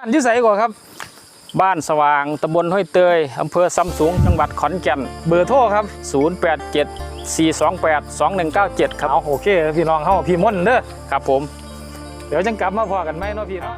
บ้านอยุ่ใสก่อนครับ บ้านสว่างตำบลห้วยเตยอำเภอซ้ำสูงจังหวัดขอนแก่น เบอร์โทรครับ 087 428 2197 ครับเอาโอเค พี่น้องเฮาพี่ม่อนเด้อครับผม เดี๋ยวจังกลับมาพอกันไหมเนาะพี่เนาะ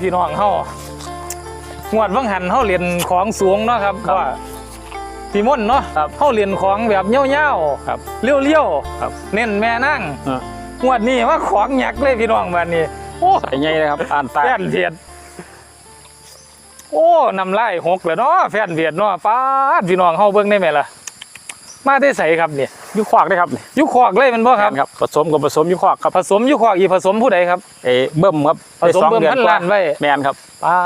พี่น้องเฮางวดวังหันเฮาเรียนของสูงเนาะครับครับว่าพี่ม่อนเนาะครับเฮาเรียนของแบบเงี้ยวๆครับเลี้ยวครับๆเน้นแม่นั่งเอองวดนี้ว่าของหยักเลยพี่น้องบัดนี้ โอ้ใส่ใหญ่เลยครับ อ่านตาแฟนเวียดโอ้นำไล่หกเลยเนาะแฟนเวียดเนาะป้าดพี่น้องเฮาเบิ่งได้ไหมล่ะ มาได้ใส่ครับเนี่ยยุควักได้ครับนี่ยุคอกเลยแมันบ่ครับครับ ผสมกับผสมยุควักครับผสมยุคอกอีผสมผู้ใดครับเอเบิ่มครับผสมได้องเบิ่มดือพันกว่ล้านไว้แมนครับป้า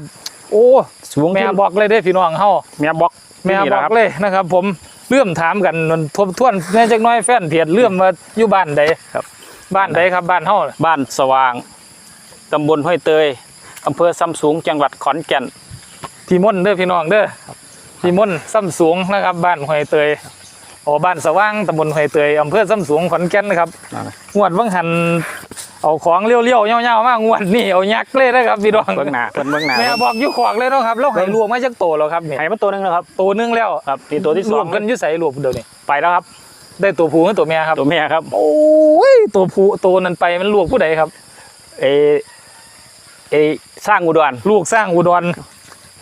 ดโอ้สูงแม่ที่บอกเลยเด้อพี่น้องเฮาแม่บล็อกแม่ที่นี่บนะอกครับเลยนะครับ ผมเลื่อมถามกันนนทบทวนแน่จักหน้อยแฟนเพียดเลื่อมมาอยู่บ้านใดครับ บ้านใดครับบ้านเฮาน่ะบ้านสว่างตำบลห้วยเตยอำเภอซ้ำสูงจังหวัดขอนแก่นพี่ม่อนเด้อพี่น้องเด้อพี่ม่อนซ้ำสูงนะครับ บ้านหอยเตย โอ้บ้านสว่างตำบลหอยเตยอำเภอซ้ำสูงขอนแก่นนะครับงวดวังหันเอาของเลี้ยวๆเงี้ยวๆมากงวดนี่เอายักษ์เลยนะครับพี่น้องเบื้องหน้าเพิ่นเบื้องหน้าแม่บอกอยุขวากเลยเนาะครับแล้วให้รวมมาจากโตแล้วครับนี่ไห้มาตัวหนึงแล้วครับตัวหนึงแล้วครับนี่ตัวที่สรอวงมกันอยุ่ใส่รวมเดี๋ยวนี้ไปแล้วครับ ได้ตัวผู้กับตัวแม่ครับตัวเมียครับ โอ้ยตัวผู้ตัวนั้นไปมันลูกผู้ใดครับ เอเอสร้างอุดรลูกสร้างอุดร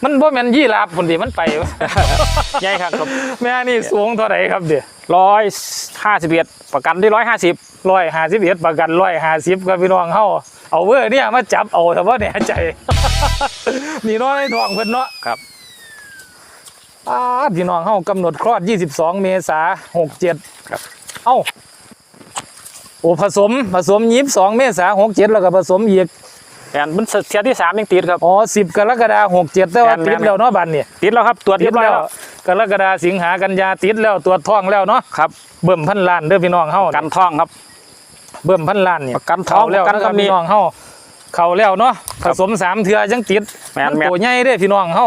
มันบ่แม่นยี่ราบคนดีมันไปวะใหญ่ครับแม่นี่สูงเท่าไหร่ครับเดี๋ยร้อยห้าสิบเอ็ดประกันที่ร้อยห้าสิบร้อยห้าสิบเอ็ดประกันร้อยห้าสิบครับพี่น้องเฮาเอาเวอร์เนี่ยมาจับเอาแต่ว่าแน่ใจ นี่เน้อยทองเพิ่นเนาะครับอ้าดพี่น้องเฮากำหนดคลอด 22 เมษา67ครับเอ้าโอ้ผสมผสม22เมษา67แล้วก็ผสมอีก แอนมันเสียที่สามยังติดครับ อ๋อ10กรกฎาคม67แต่ว่าแม่นๆติดแล้วเนาะบัดนี้ติดแล้วครับตรวจติเรียดบร้อยแล้วแล้วกรกฎาสิงหากันยาติดแล้วตรวจท้องแล้วเนาะครับเบิ่มพันล้านเด้อพี่น้องเฮาประกันท่องครับ เบิ่มพันล้านนี่ประกันท้องเข้าแล้วประกันนะครับตำหนิพี่น้องเฮาเข้าแล้วเนาะคผรับสมสามเทื่อจังติดแม่นมันแม่น ตัวใหญ่เด้อพี่น้องเฮา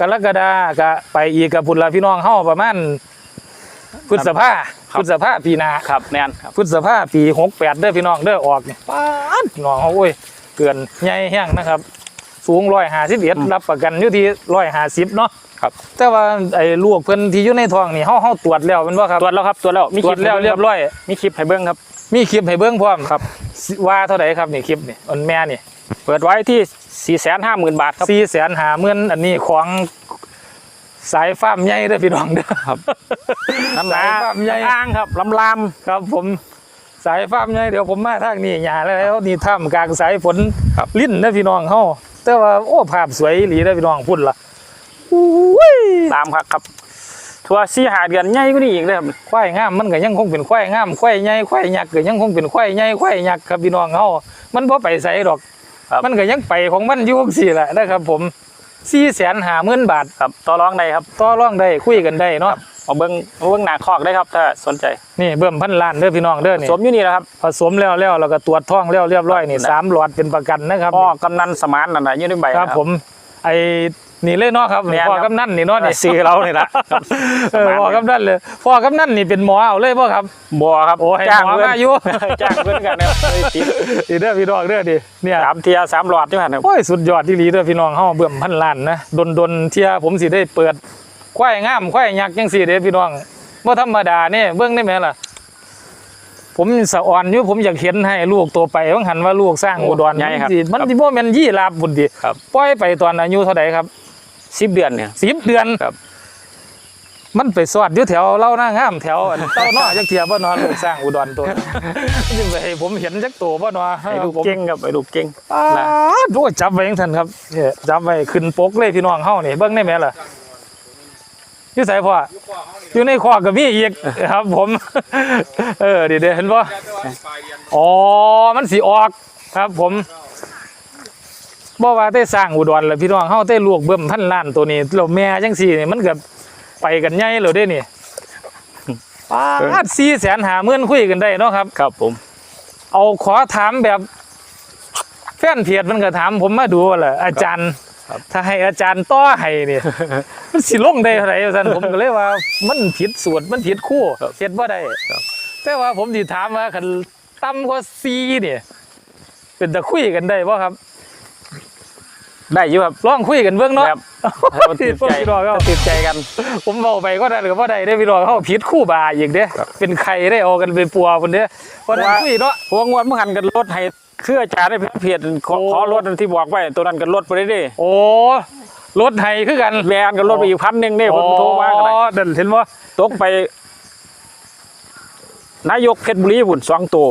กรกฎาก็ไปอีกกับพุ่นละพี่น้องเฮาประมาณพฤษภาครับพฤษภาปีหน้า ครับแนนครับ พฤษภาปี68เด้อพี่น้องเด้อออกนี่ป๊าดพี่น้องเฮาโอ้ย เกินใหญ่แห้งนะครับ สูง151รับประกันอยู่ที่150เนาะครับแต่ว่าไอ้ลูกเพิ่นที่อยู่ในท้องนี่เฮาเฮาตรวจแล้วแม่นบ่ครับตรวจแล้วครับตรวจแล้วมีตครลิวจปแล้วเรียบร้อยมีคลิปให้เบิ้งครับ มีคลิปให้เบิ่งพร้อมครับสิว่าเท่าไหร่ครับนี่คลิปนี่อันแม่นี่ เปิดไว้ที่สี่แสนห้าหมื่นบาทครับสี่แสนหาเมื่นอันนี้ของสายฟ้าร์มใหญ่เด้อพี่น้องเด้อครับน้ำสายฟ้าร์มใหญ่อ้างครับลำลามครับผม สายฟ้าร์มใหญ่เดี๋ยวผมมาทางนี้หยาแล้วนี่ท่ามกลางสายฝนลิ้นเด้อพี่น้องเฮาแต่ว่าโอ้ภาพสวยอีหลีเด้อพี่น้องพุ่นล่ะอุ้ยตามครับครับทัวร์สี่หาเดือนใหญ่กว่านี้อีกเลยครับควายงามมันก็ยังคงเป็นควายงามควายใหญ่ควายยักษ์ก็ยังคงเป็นควายใหญ่ควายยักษ์ครับพี่น้องเฮามันบ่ไปไสดอกครับมันก็ยังไปของมันอยู่จังซี่แหละนะครับ ผมสี่แสนหาหมื่นบาทครับต่อรองได้ครับต่อรองได้คุยกันได้เนาะ มาเบิ้งมาเบิ้งหนาคอกได้ครับถ้าสนใจนี่เบิ่มพันล้านเด้อพี่น้องเด้อนี่สวมอยู่นี่นะครับผสมแล้วแล้วแล้วก็ตรวจท้องแล้วเรียบร้อยนี่ครับสามหลอดเป็นประกันนะครับพ่อกำนันสมานนั่นนะอยืนในใบครับผมไอ้นี่เลยเนาะครับแม่นครับพ่อกำนันนี่เนาะนี่ซื้อเราเนี่ยละครับเออพ่อกำนันเลยพ่อกำนันนี่เป็นหมอเอาเลยพ่อครับบัวครับโอ้ให้จ้างหมอเพื่อนมาอยู่จ้างเพื่อนกันนะครับเฮ้ยติดดีเด้อพี่น้องเด้อดิเนี่ยสามเทียสามหลอดใช่ไหมครับโอ้ยสุดยอดที่ลีเด้อพี่น้องเฮาเบิ่มพันล้านนะดนดนๆเที่ยผมสิได้เปิด ควายงามควายยักษ์จังซี่เด้อพี่น้องบ่ธรรมดาเนี่ยเบิ่งได้ไหมล่ะ ผมสะอ่อนอยู่ผมอยากเห็นให้ลูกตัวไปบางหันว่าลูกสร้างอุดรใหญ่ครับ มันสิมันสิบ่แม่นยี่ลาบบุญดิครับปล่อยไปตอนอายุเท่าใดครับสิบเดือนเนี่ย10เดือนครับมันไปสอดอยู่แถวเล่าหน้างามแถวอันเต้านอจักเทียบ่นอนลูกสร้างอุดรตัวนี่ไปให้ผมเห็นจักตัวบ่นอไอ้ลูกเก่งครับไอ้ลูกเก่งอ้าดโอ้ยจับไว้จังซั่นครับเนี่ยจับไว้ขึ้นปกเลยพี่น้องเฮานี่เบิ่งได้ไหมล่ะ อยู่ไสพ่ออยู่ในคอกกับมีอีกครับ ผม เออเดี๋ยวๆเห็นบ่อ๋อมันสีออกครับ ผมบ่ว่าได้สร้างอุดรแล้วพี่น้องเฮาได้ลวกเบิ่มพันล้านตัวนี้แล้วแม่จังซี่นี่มันก็ไปกันใหญ่แล้วเด้นี่ปาด4แสนหาหมื่นคุยกันได้เนาะครับ ครับ ผม เอาขอถามแบบแฟนเพจมันก็ถามผมมาดูว่าล่ะอาจารย์ ถ้าให้อาจารย์ต่อให้เนี่ยมันสิลงได้เท่าไหร่ท่าซั่นผมก็เลยว่า มันผิดสูตรมันผิดคู่เฮ็ดบ่ได้แต่ว่าผมสิถามว่าคันต่ำกว่า4เนี่ย เป็นตะคุยกันได้บ่ครับได้อยู่ครับลองคุยกันเบิ่งเนาะครับให้มันติดใจพี่น้องเอาติดใจกัน ผมเว้าไปก็ได้หรือบ่ได้เด้อพี่น้องเฮาผิดคู่บาอีกเด้ครับเป็นใครได้เอากันเป็นปัวพุ่นเด้เพราะนั้นว่าคุยเนาะพวกงวดเมื่อหันกันลดให้เครืออาจารย์ได้เพียรขอโอ้ ขอลดอันที่บอกไว้ตัวนั้นกันลดไปได้ดิโอ้รถไทยคือกันแบรนด์กันลดไปอีกพันหนึ่งเนี่ยผมโทรมากันอ๋อเดินเห็นบ่ตกไป นายกเพชรบุรีบุญสองตัว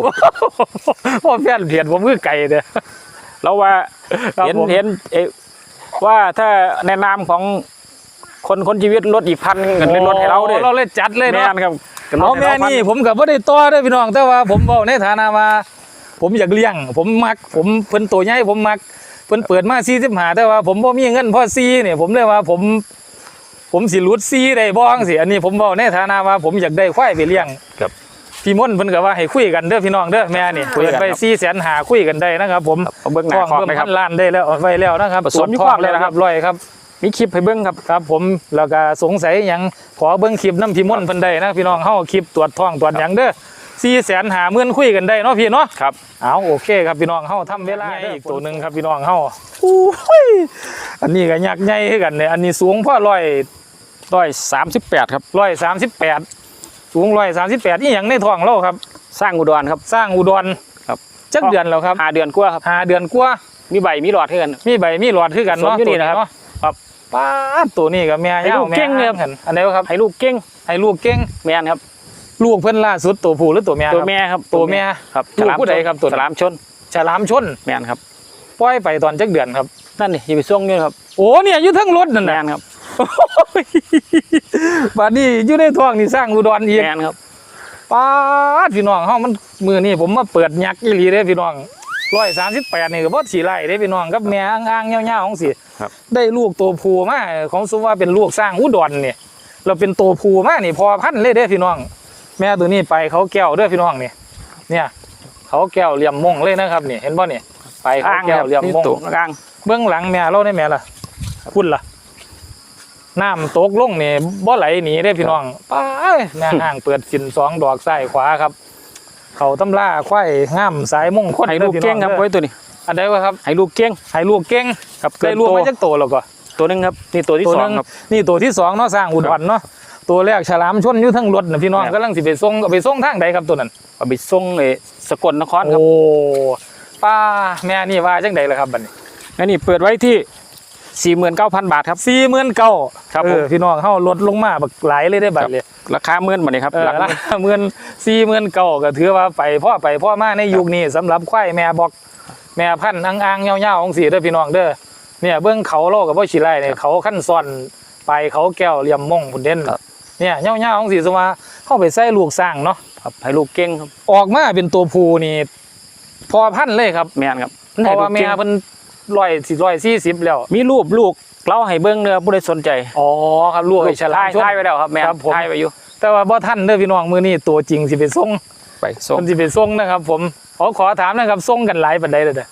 พ่อแฟนเพียนผมคือไก่เด้อ แล้วว่าครับเห็นผม เห็นเอ่อว่าถ้าในนามของคนคนชีวิตลดอีกพันกันเลยลดให้เราด้วยเราเลยจัดเลยแม่เนาะ นครับกันลเอาดให้แม่เราพันนี่ผมกับบ่ได้ต่อเด้อพี่น้องแต่ว่าผมเว้าในฐานะว่า ผมอยากเลี้ยง ผมมัก ผมเพิ่นตัวใหญ่ผมมักเพิ่นเปิดมา45แต่ว่า ผมบ่มีเงินพอ4เนี่ยผมเลยว่าผม ผมสิหลุด4ได้บ่จังซี่อันนี้ผมเว้าในฐานะว่าผมอยากได้ควายไปเลี้ยงครับพี่มนต์เพิ่นก็ว่าให้คุยกันเด้อพี่น้องเด้อแม่นี่คุยเปิกัดนไปครับ4แสนหาคุยกันได้นะครับผมเอาเบื้องหน้าท้องครอบเบิ่มเลยคพัรับนล้านได้แล้วเอาไว้แล้วนะครับผสมอยู่ตรวจครอบเลยนะครับเรียบร้อยครับมีคลิปให้เบิ้งครับครับ ผมแล้วก็สงสัยหยังขอเบิ่งคลิปน้ำพี่มนต์เพิ่นได้นะพี่น้องเฮาคลิปตรวจท้องตรวจหยังเด้อ สี่แสนหาหมื่นคุยกันได้เนาะพี่เนาะครับเอาโอเคครับพี่น้องเฮาทำเวลาอีกตัวหนึ่งครับพี่น้องเฮาอุ้ยอันนี้ก็ยักษ์ใหญ่คือกันเนี่ยอันนี้สูงพ่อร้อยร้อยสามสิบแปดครับร้อยสามสิบแปดสูงร้อยสามสิบแปดนี่หยังในท้องเราครับ สร้างอุดรครับ สร้างอุดรครับจักเดือนแล้วครับหาเดือนกว่าครับหาเดือนกว่ามีใบมีหลอดให้กันมีใบมีหลอดคือกันเนาะสมอยู่นี่นะครับตัวเาครับป้าดตัวนี้กับแม่ให้ยาลูวกแม่เก่งเลยครับหันอันไหนวะครับให้ลูกเก่งให้ลูกเก่งแม่นครับ ลูกเพิ่นล่าสุดตัวผู้หรือตัวแม่ตัวครับแม่ครับตัวแม่ครับลูกผู้ใดครับตัวฉลามชนฉลามชนแม่นครับปล่อยไปตอนจักเดือนครับนั่นนี่อย่าไปส่งนี่ครับโอ้เนี่ยอยู่เทั้งรถนั่นแม่น่ะนครับบัดนี้อยู่ในท้องนี่สร้างอุดรอีกแม่นครับป้าดพี่น้องเฮามันมือนี่ผมมาเปิดยักษ์อีหลีเด้พี่น้อง138นี่ก็บ่สิไล่เด้พี่น้องกับแม่อ่างๆยาวๆของสิครับได้ลูกตัวผู้มาของสมว่าเป็นลูกสร้างอุดรนี่เราเป็นตัวผู้มานี่พอพันธุ์เลยเด้พี่น้อง แม่ตัวนี้ไปเขาแก้วเด้อพี่น้องนี่เนี่ย เขาแก้วเหลี่ยมมงเลยนะครับนี่เห็นบ่นี่ไปเขาอ้างแก้ควรับเหลี่ยมนี่มงตัวอ้างเบื้องหลังแม่เราได้แม่ล่ะพุ่นล่ะน้ำตกลงนี่บ่ไหลหนีได้พี่น้องป้ายแม่ห่างเปิดสินสองดอกซ้ายขวาครับ เขาตำล่าควายง่ามสายมงคลให้ลูกเก่งครับด้อไว้พี่น้องตัวนี้อันใดวะครับให้ลูกเก่งให้ลูกเก่งครับได้ลูกมาจากโตแล้วก็ตัวหนึงครับนี่ตัวที่ตัวสหอนึงงครับนี่ตัวที่สองเนาะสร้างอุดรเนาะ ตัวแรกฉลามชนอยู่ทั้งรถนะพี่น้องครับกำลังสิไปส่งเอาไปส่งทางใดครับตัวนั้นเอาไปส่งเออสกลนครครับโอ้ป้าแม่นี่ว่าจังใดล่ะครับบัดนี้อันนี้เปิดไว้ที่สี่หมื่นเก้าพันบาทครับสี่หมื่นเก้าครับเอผมอพี่น้องเฮาลดลงมาบักหลายเลยได้บัดเลยราคาเมื่อนมาเลยครับเออหลักละหมื่นสี่หมื่นเก้าก็ถือว่าไปพ่อไปพ่อมาในยุคนี้สำหรับควายแม่บอก แม่พันธุ์อ่างๆเงาๆของสีเด้อพี่น้องเด้อเนี่ยเบื้องเขาโลกับบ่ฉีไรเนี่ยเขาขั้นซ้อนไปเขาแก้วเหลี่ยมมงพุ่นเด่น เนี่ยเงาๆของสีสมาเข้าไปใส่ลูกสร้างเนาะครับให้ลูกเก่งครับออกมาเป็นตัวผู้นี่ พอพันธุ์เลยครับแม่นครับเพราะว่าแม่เพิ่นร้อยสิร้อยสี่สิบแล้ว มีรูปลูกเราให้เบิ้งเนื้อผู้ใดสนใจอ๋อครับลูกไอ้ฉลามชนถ่ายไว้แล้วครับแม่ครับผมถ่ายไว้อยู่ แต่ว่าบ่ทันเด้อพี่น้องมื้อนี้ตัวจริงสิไปส่งไปส่งมันสิไปส่งนะครับ ผมขอขอถามนะครับส่งกันหลายปานใดเด้อเด้อ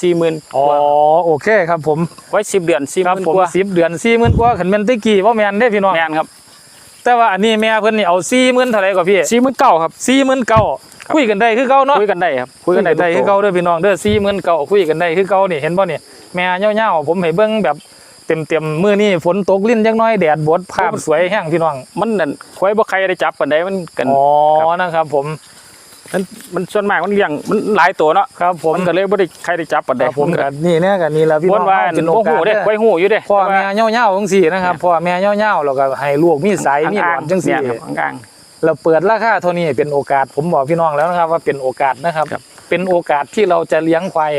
สี่หมื่นอ๋อโอเคครับผมไว้สิบเดือนสี่หครับมื่นผมกว่า10เดือน40,000กว่าคันแม่นแตะกี้บ่แม่นเด้อพี่น้องแม่นครับ แต่ว่าอันนี้แม่เพิ่นนี่เอา40,000เท่าไหร่ก็พี่สี่หมื่นเก้าครับ49,000คุยกันได้คือเก่าเนาะคุยกันได้ครับคุยกันได้ทุคือโตเก่าเด้อพี่น้องเด้อ49,000คุยกันได้คือเก่านี่เห็นบ่นี่แม่เหี่ยวๆผมให้เบิ่งแบบเต็มๆมื้อนี้ฝนตกลิ้นจักหน้อยแดดบดภาพสวยแห้งพี่น้อง มันนั่นควายบ่ใครได้จับกันได้มันกันอ๋อครับนะครับผม มันมันส่วนมากมันเลี้ยงมันหลายตัวเนาะครับผมมันก็เลยบ่ได้ใครได้จับกันคได้รับผมกับนี่เนี่ยกับนี่แหละพี่บน้นองว่าเฮาเป็นโอโอ้โหกาสเด้เด้อควายหูอยู่เด้พ่อแม่เหี่ยวๆจังซี่นะครับพ่อแม่เหี่ยวๆแล้วก็ให้ลูกมีใสมีหลอนจังซี่เนี่ยครับกลางเราเปิดราคาเท่านี้เป็นโอกาสผมบอกพี่น้องแล้วนะครับ ว่าเป็นโอกาสนะครับครับ เป็นโอกาสที่เราจะเลี้ยงควาย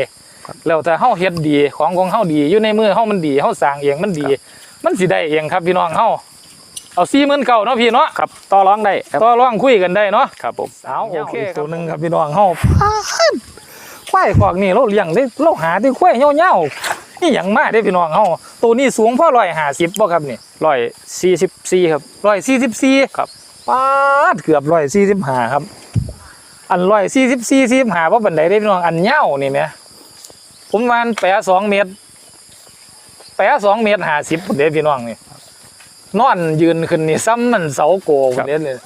แล้วแต่เฮาเฮ็ดดีของของเฮาดีอยู่ในมือเฮามันดีเฮาสร้างเองมันดี มันสิได้เองครับพี่น้องเฮา เอา40,000เก่าเนาะพี่เนาะครับต่อรองได้ครับต่อรองคุยกันได้เนาะครับผมเอาโอเคตัวหนึงครับพี่น้องเฮาควายขอกนี่เราเลี้ยงได้เราหาที่ควายเหี่ยวๆนี่หยังมาได้พี่น้องเฮาตัวนี้สูงพอ150บ่ครับนี่ร้อยสี่สิบสี่ครับ144ครับปาดเกือบ145ครับ อัน144 45บ่ปานใดได้พี่น้องอันยาวนี่แหมผมว่ามันแปะ2เมตรแปะ2เมตร50พุ่นเด้พี่น้องนี่ นอนยืนขึ้นนี่ซ้ำมันเสาโกพุ่นเด้เลย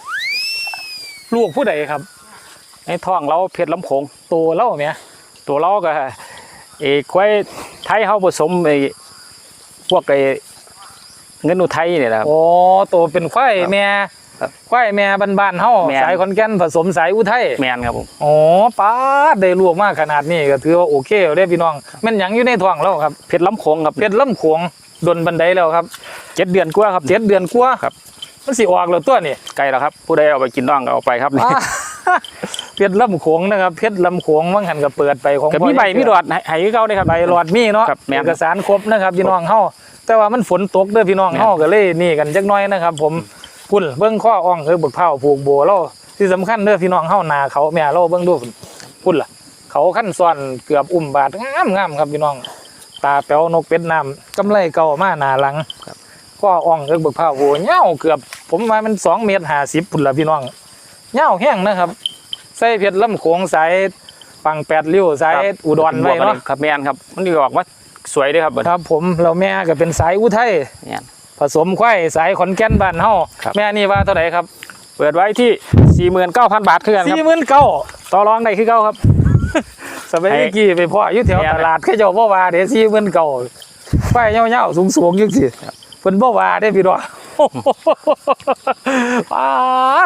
ลูกผู้ใดครับ ในท้องเราเพชรลำโขงโตเล่าแหมตัวเราก็เอ้ควายไทยเฮาผสมไอ้พวกไอ้เงินอุทัยนี่แหละครับ โอ้โตเป็นควายแม่ครับควายแม่บ้านๆเฮาแม่น สายขอนแก่นผสมสายอุทัยแมนครับผมอ๋อป้าดได้ลูกมากขนาดนี้ก็ถือว่าโอเคแล้วเด้พี่น้องแม่นหยังอยู่ในท้องแล้วครับเพชรลำโขงครับเพชรลำโขง ดนบันไดแล้วครับเจ็ดเดือนกว่าครับเจ็ดเดือนกว่าครับมันสิออกแล้วตัวนี่ไกลแล้วครับ ผู้ใดเอาไปกินน้องก็เอาไปครับอ่าเพชรลำโขงนะครับเพชรลำโขงมังหันก็เปิดไปของก็มีใบมีดอดให้ให้คือเขาได้ครับใบหลอดมีเนาะครับแม่นเอกสารครบนะครับพี่น้องเฮาแต่ว่ามันฝนตกเด้อพี่น้องแม่นเฮาก็เลยนี่กันจักหน้อยนะครับ ผมพุ่นเบิ่งข้ออ่องคือบึกเผาผูกโบเราที่สำคัญเด้อพี่น้องเฮานาเขาแม่เราเบิ่งดูพุ่นพุ่นล่ะ เขาขั้นซ้อนเกือบอุ้มบาทงามงามครับพี่น้อง ตาแป๋วนกเป็ดน้ำกำไรเก่ามาหนาหลังข้ออ่องคือบึกเผาโบเหี่ยวเกือบ ผมว่ามัน2เมตร50พุ่นล่ะพี่น้องเหี่ยวแห้งนะครับ ใส่เพชรลำโขงสายปังแปดริ้วสายครับอุดรไว้เนาะครับแมนครับมันนี่ออกว่าสวยเด้วยครับครับ ผมเราแม่ก็เป็นสายอุทัยแม่นผสมควายสายขอนแก่นบ้านเฮาครับแม่นี่ว่าเท่าไหร่ครับ เปิดไว้ที่49,000บาทคือกันคสี่รับหมื่นเก้าต่อรองได้คือเก่าครับ สมัยให้เมื่อกี้ไปพ่ออยู่แถวแม่นตลาดเขาเจ้าบ่ว่าเด้สี่หมื่นเก้าควายเหี่ยวๆสูงๆจังซี่เพิ่นบ่ว่าเด้พี่น้องปา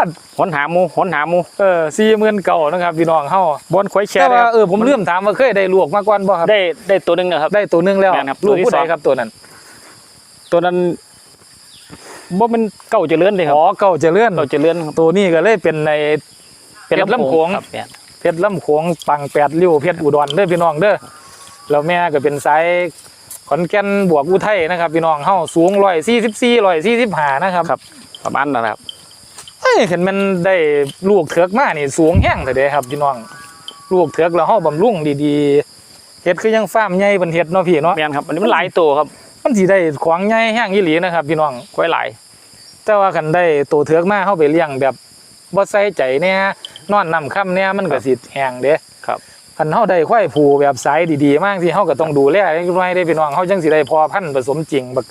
ดหนหาหมูหนหาหมูเออสี่หมื่นเก้านะครับพี่น้องเฮาบนควายแชแต่ร์เลยว่าครับเออผมลืมถามว่าเคยได้ลูกมาก่อนบ่ครับได้ได้ตัวหนึงนะครับ ได้ตัวหนึงแล้วแม่นครับลูกผู้ตัวที่ใดสองครับตัวนั้น ตัวนั้นบ่เป็นเก่าเจริญเลยครับอ๋อเก่าเจริญเก่าเจริญครับตัวนี้ก็เลยเป็นในเพชรลำโขงครับแม่น เพชรลำโขงปังแปดริ้วเพชรอุดรเด้อพี่น้องเด้อแล้วแม่ก็เป็นสายขอนแก่นบวกอุทัยนะครับพี่น้องเฮาสูงร้อยสี่สิบสี่ร้อยสี่สิบห้านะครับครับประมาณนั้นนะครับเอ้ยเห็นมันได้ลูกเถือกมานี่สูงแห้งแต่เด้ครับพี่น้องลูกเถือกแล้วเฮาบำรุงดีๆเฮ็ดคือยังฟาร์มใหญ่เป็นเฮ็ดเนาะพี่เนาะแม่นครับอันนี้มันหลายตัวครับมันสิได้ของใหญ่แห้งอีหลีนะครับพี่น้องควายหลายแต่ว่าคันได้ตัวเถือกมาเฮาไปเลี้ยงแบบบ่ใส่ใจแน่ นอนน้ำค่ำแน่มันก็สิแห้งเด้ครับคันเฮาได้ควายผูแบบสายดีๆมากที่เฮาก็ต้องดูแลให้ไว้ได้พี่น้องเฮาจังสิได้พอพันธุ์ผสมจริงบัก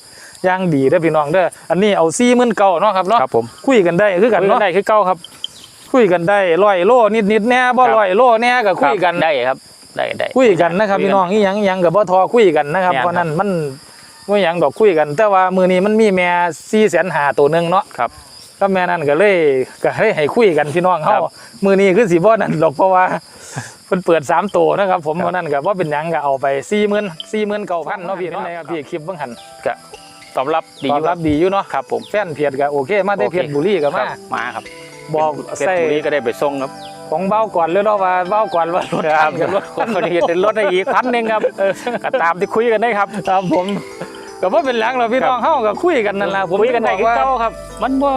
อย่างดีเด้อพี่น้องเด้ออันนี้เอา49,000เนาะครับเนาะครับผมคุยกันได้คือกันคุยกัเนาะนได้คือเก่าครับ คุยกันได้ร้อยโลนิดๆแน่บ่ครับร้อยโลแน่ก็คุยกันได้ครับได้ได้คุยกันนะครับพี่น้องอีหยังอีหยังก็บ่ทอคุยกันนะครับแม่นเพราะนั้นมันบ่หยังดอกคุยกัน แต่ว่ามื้อนี้มันมีแม่4,500ตัวหนึงเนาะครับ ก็แม่นั่นก็เลยก็ให้ให้คุยกันพี่น้องเฮาครับ มื้อนี้คือสิบ่นั่นดอกเพราะว่าเพิ่นเปิดสามตัวนะครับ ผมครับเพราะนั้นก็บ่เป็นหยังก็เอาไป40,000 49,000เนาะพี่เนาะครับพี่คลิปเบิ่งหั่นก็ตอบรับดีตออบยู่รับดีอยู่เนาะครับผมแฟนเพจก็โอเค มาได้โอเคเพจบุรีก็ครัมาบมาครับบอกเพชรใส่บุรีก็ได้ไปส่งครับของเบ้าก่อนเลยเนาะว่าเบ้าก่อนว่ารถครับกันรถคนนี้เป็นรถได้อีกพันหนึ่งครับก็ตามที่คุยกันได้ครับ ครับผมก็บ่เป็นหลังหรอกพี่น้องเฮาก็คุยกันนั่นล่ะผมคุยกันได้บคือว่า เก่าครับ มันว่า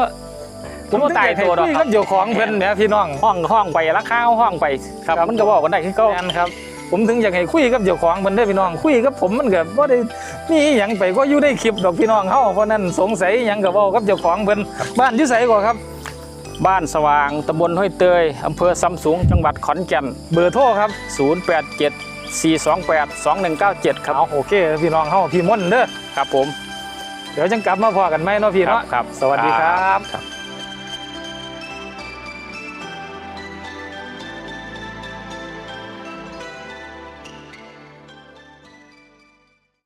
ผมบ่ตายตัวดอกคุยคกัรับบเจ้าของเพิ่นแหมพี่น้องห้องห้องไปราคาห้องไปครับครับมันก็บอกกันได้คือเก่า แม่นครับ ผมถึงอยากให้คุยกับเจ้าของเพิ่นได้อพี่น้องคุยกับผมมันก็บ่ได้มีอิหยังไปก็อยู่ได้คลิปดอกพี่น้องเฮาเพราะนั้นสงสัยอิหยังก็เว้ากับเจ้าของเพิ่นบ้านอยู่ไสก่อนครับ บ้านสว่างตำบลห้วยเตยอำเภอซ้ำสูงจังหวัดขอนแก่นเบอร์โทรครับ 087 428 2197 ครับเอาโอเคพี่น้องเฮาพี่มนต์เด้อครับผม เดี๋ยวจังกลับมาพอกันไหมเนาะพี่เนาะครับสวัสดีครับ ครับ